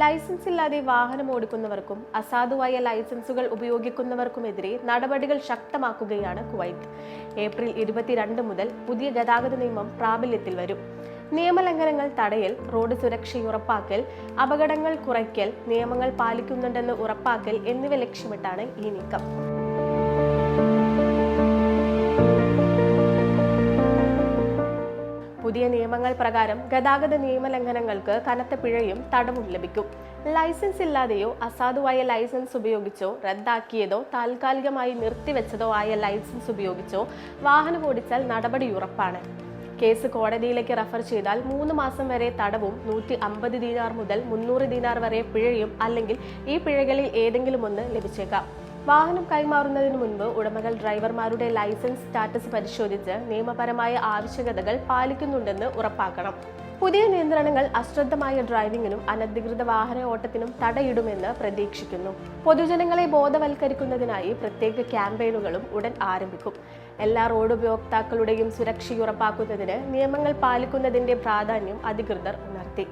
Licence ഇല്ലാതെ വാഹനം ഓടിക്കുന്നവർക്കും അസാധുവായ ലൈസൻസുകൾ ഉപയോഗിക്കുന്നവർക്കുമെതിരെ നടപടികൾ ശക്തമാക്കുകയാണ് കുവൈത്ത്. ഏപ്രിൽ ഇരുപത്തിരണ്ട് മുതൽ പുതിയ ഗതാഗത നിയമം പ്രാബല്യത്തിൽ വരും. നിയമലംഘനങ്ങൾ തടയൽ റോഡ് സുരക്ഷ ഉറപ്പാക്കൽ അപകടങ്ങൾ കുറയ്ക്കൽ നിയമങ്ങൾ പാലിക്കുന്നുണ്ടെന്ന് ഉറപ്പാക്കൽ എന്നിവ ലക്ഷ്യമിട്ടാണ് ഈ നീക്കം. പുതിയ നിയമങ്ങൾ പ്രകാരം ഗതാഗത നിയമലംഘനങ്ങൾക്ക് കനത്ത പിഴയും തടവും ലഭിക്കും. ലൈസൻസ് ഇല്ലാതെയോ അസാധുവായ ലൈസൻസ് ഉപയോഗിച്ചോ റദ്ദാക്കിയതോ താൽക്കാലികമായി നിർത്തിവെച്ചതോ ആയ ലൈസൻസ് ഉപയോഗിച്ചോ വാഹനം ഓടിച്ചാൽ നടപടി ഉറപ്പാണ്. കേസ് കോടതിയിലേക്ക് റഫർ ചെയ്താൽ മൂന്ന് മാസം വരെ തടവും നൂറ്റി അമ്പത് ദീനാർ മുതൽ മുന്നൂറ് ദീനാർ വരെ പിഴയും അല്ലെങ്കിൽ ഈ പിഴകളിൽ ഏതെങ്കിലും ഒന്ന് ലഭിച്ചേക്കാം. വാഹനം കൈമാറുന്നതിന് മുൻപ് ഉടമകൾ ഡ്രൈവർമാരുടെ ലൈസൻസ് സ്റ്റാറ്റസ് പരിശോധിച്ച് നിയമപരമായ ആവശ്യകതകൾ പാലിക്കുന്നുണ്ടെന്ന് ഉറപ്പാക്കണം. പുതിയ നിയന്ത്രണങ്ങൾ അശ്രദ്ധമായ ഡ്രൈവിംഗിനും അനധികൃത വാഹന ഓട്ടത്തിനും തടയിടുമെന്ന് പ്രതീക്ഷിക്കുന്നു. പൊതുജനങ്ങളെ ബോധവൽക്കരിക്കുന്നതിനായി പ്രത്യേക ക്യാമ്പയിനുകളും ഉടൻ ആരംഭിക്കും. എല്ലാ റോഡ് ഉപയോക്താക്കളുടെയും സുരക്ഷയുറപ്പാക്കുന്നതിന് നിയമങ്ങൾ പാലിക്കുന്നതിന്റെ പ്രാധാന്യം അധികൃതർ ഉണർത്തി.